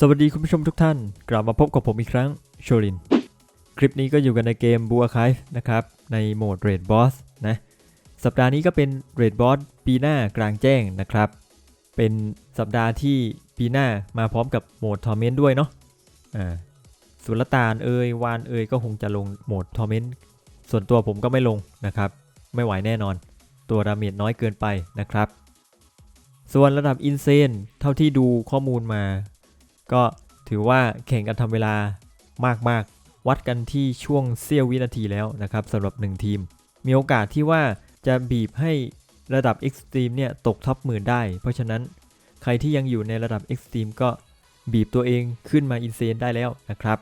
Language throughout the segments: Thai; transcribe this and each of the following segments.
สวัสดีคุณผู้ชมทุกท่าน กลับมาพบกับผมอีกครั้งโชลิน คลิปนี้ก็อยู่กันในเกมบัวคายนะครับ ในโหมด Raid Boss นะ สัปดาห์นี้ก็เป็น Raid Boss ปีหน้ากลางแจ้งนะครับ เป็นสัปดาห์ที่ปีหน้ามาพร้อมกับโหมดทอร์เมนต์ด้วยเนาะอ่าสุลต่านเอ่ยวานเอ่ยก็คงจะลงโหมดทอร์เมนต์ส่วนตัวผมก็ไม่ลงนะครับ ไม่ไหวแน่นอน ตัวดาเมจน้อยเกินไปนะครับ ส่วนระดับอินเซนเท่าที่ดูข้อมูลมา ก็ถือว่าแข่งกันทำเวลามากๆ วัดกันที่ช่วงเสี้ยววินาทีแล้วนะครับสำหรับ 1 ทีม มีโอกาสที่ว่าจะบีบให้ระดับ Extreme เนี่ยตกท็อปหมื่นได้ เพราะฉะนั้นใครที่ยังอยู่ในระดับ Extreme ก็บีบตัวเองขึ้นมาอินเซนได้แล้วนะครับ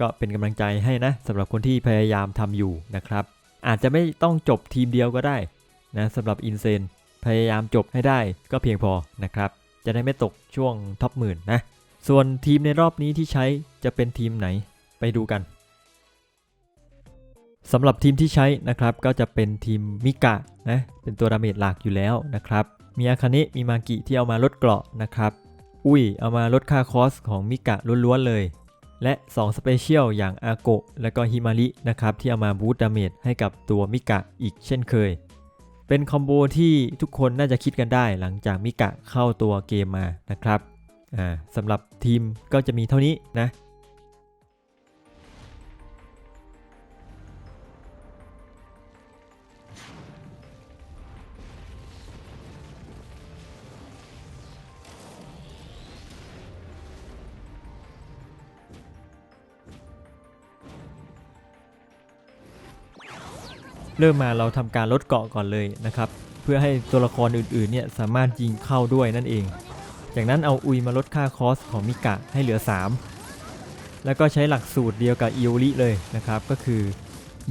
ก็เป็นกำลังใจให้นะสำหรับคนที่พยายามทำอยู่นะครับ อาจจะไม่ต้องจบทีมเดียวก็ได้นะสำหรับอินเซนพยายามจบให้ได้ก็เพียงพอนะครับ จะได้ไม่ตกช่วงท็อปหมื่นนะ ส่วนทีมในรอบนี้ที่ใช้จะเป็นทีมไหนไปดูกันสำหรับทีมที่ใช้นะครับก็จะเป็นทีมมิกะนะเป็นตัวดาเมจหลักอยู่แล้วนะครับมีอาคาเนะมีมากิที่เอามาลดเกราะนะครับ อุ้ยเอามาลดค่าคอสของมิกะล้วนๆเลย และ 2 สเปเชียลอย่างอาโกะและก็ฮิมารินะครับที่เอามาบูตดาเมจให้กับตัวมิกะอีกเช่นเคย เป็นคอมโบที่ทุกคนน่าจะคิดกันได้หลังจากมิกะเข้าตัวเกมมานะครับ อ่าสำหรับทีมก็จะมีเท่านี้นะเริ่มมาเราทำการลดเกาะก่อนเลยนะครับ เพื่อให้ตัวละครอื่นๆเนี่ยสามารถยิงเข้าด้วยนั่นเอง จากนั้นเอาอุยมาลดค่าคอสของมิกะให้เหลือ 3 แล้วก็ใช้หลักสูตรเดียวกับอิโอริเลยนะครับ ก็คือ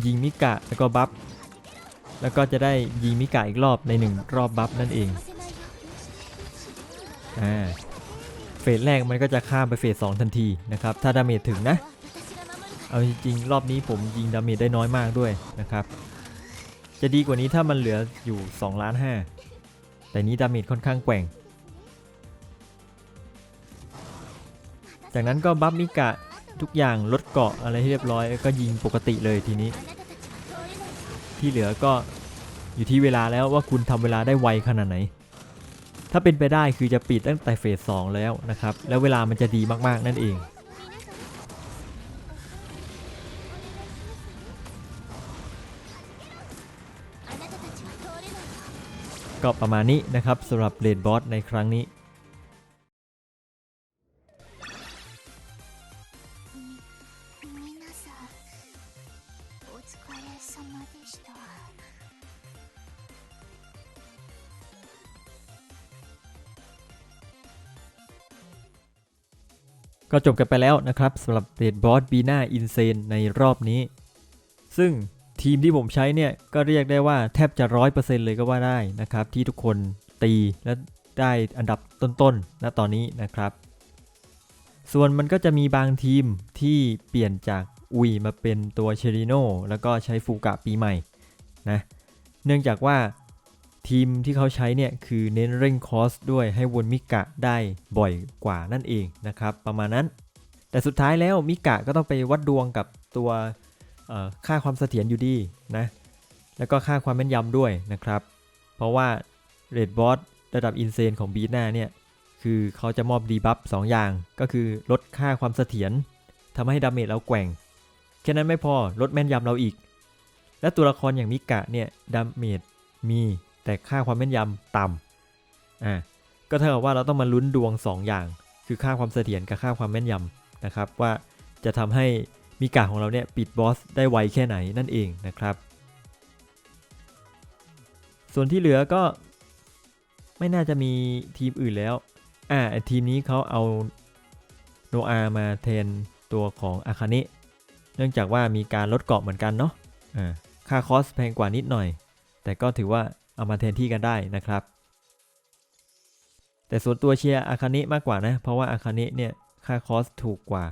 ยิงมิกะแล้วก็บัฟ แล้วก็จะได้ยิงมิกะอีกรอบใน 1 รอบบัฟนั่นเอง อ่า เฟสแรกมันก็จะข้ามไปเฟส2ทันทีนะครับ ถ้าดาเมจถึงนะ เอาจริงๆรอบนี้ผมยิงดาเมจได้น้อยมากด้วยนะครับ จะดีกว่านี้ถ้ามันเหลืออยู่2ล้าน5แต่นี้ดาเมจค่อนข้างแกว่ง จากนั้นก็บัฟมิกะทุกอย่างลดเกาะอะไรให้เรียบร้อยก็ยิงปกติเลยทีนี้ ที่เหลือก็อยู่ที่เวลาแล้วว่าคุณทำเวลาได้ไวขนาดไหน ถ้าเป็นไปได้คือจะปิดตั้งแต่เฟส2แล้วนะครับ แล้วเวลามันจะดีมากๆนั่นเองก็ประมาณนี้นะครับสำหรับเลดบอสในครั้งนี้ れ様でした ก็จบกันไปแล้วนะครับสำหรับเดดบอสบีน่าอินเซนในรอบนี้ ซึ่งทีมที่ผมใช้เนี่ย ก็เรียกได้ว่าแทบจะร้อยเปอร์เซ็นต์เลยก็ว่าได้นะครับ ที่ทุกคนตีและได้อันดับต้นๆณตอนนี้นะครับ ส่วนมันก็จะมีบางทีมที่เปลี่ยนจาก อุยมาเป็นตัวเชริโนแล้วก็ใช้ฟูกะปีใหม่นะเนื่องจากว่าทีมที่เขาใช้เนี่ยคือเน้นเร่งคอสด้วยให้วนมิกะได้บ่อยกว่านั่นเองนะครับประมาณนั้น แต่สุดท้ายแล้วมิกะก็ต้องไปวัดดวงกับตัวค่าความเสถียรอยู่ดีนะแล้วก็ค่าความแม่นยำด้วยนะครับ เพราะว่าเรดบอสระดับอินเซนของบีนาเนี่ยคือเขาจะมอบดีบัฟ2อย่างก็คือลดค่าความเสถียรทำให้ดาเมจเราแกว่ง แค่นั้นไม่พอลดแม่นยำเราอีก และตัวละครอย่างมิกะเนี่ยดาเมจมีแต่ค่าความแม่นยำต่ำอ่าก็เท่ากับว่าเราต้องมาลุ้นดวง 2 อย่าง คือค่าความเสถียรกับค่าความแม่นยำนะครับ ว่าจะทำให้มิกะของเราเนี่ยปิดบอสได้ไวแค่ไหนนั่นเองนะครับ ส่วนที่เหลือก็ไม่น่าจะมีทีมอื่นแล้ว อ่าทีมนี้เขาเอาโนอามาแทนตัวของอาคาเนะ เนื่องจากว่ามีการลดเกาะเหมือนกันเนาะค่าคอสแพงกว่านิดหน่อย แต่ก็ถือว่าเอามาแทนที่กันได้นะครับ แต่ส่วนตัวเชียร์อาคาเนะมากกว่านะ เพราะว่าอาคาเนะเนี่ยค่าคอสถูกกว่า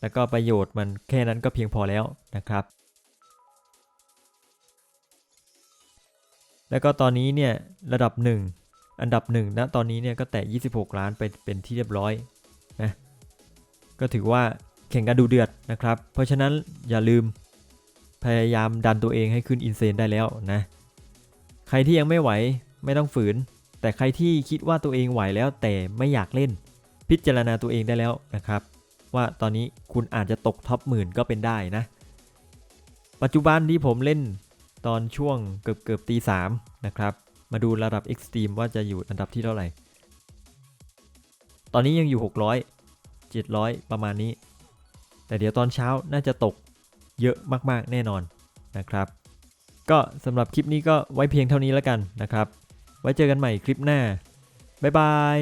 แล้วก็ประโยชน์มันแค่นั้นก็เพียงพอแล้วนะครับ แล้วก็ตอนนี้เนี่ยระดับ 1 อันดับ1ณตอนนี้เนี่ยก็แตะ26 ล้านไปเป็นที่เรียบร้อยนะก็ถือว่า แข่งกันดูเดือดนะครับ เพราะฉะนั้นอย่าลืมพยายามดันตัวเองให้ขึ้นอินเซนได้แล้วนะ ใครที่ยังไม่ไหวไม่ต้องฝืน แต่ใครที่คิดว่าตัวเองไหวแล้วแต่ไม่อยากเล่น พิจารณาตัวเองได้แล้วนะครับ ว่าตอนนี้คุณอาจจะตกท็อปหมื่นก็เป็นได้นะ ปัจจุบันที่ผมเล่นตอนช่วงเกือบเกือบตีสามนะครับ มาดูระดับ Extreme ว่าจะอยู่อันดับที่เท่าไหร่ ตอนนี้ยังอยู่ 600 700 ประมาณนี้ แต่เดี๋ยวตอนเช้าน่าจะตกเยอะมากๆแน่นอนนะครับ ก็สำหรับคลิปนี้ก็ไว้เพียงเท่านี้แล้วกันนะครับ ไว้เจอกันใหม่คลิปหน้า บ๊ายบาย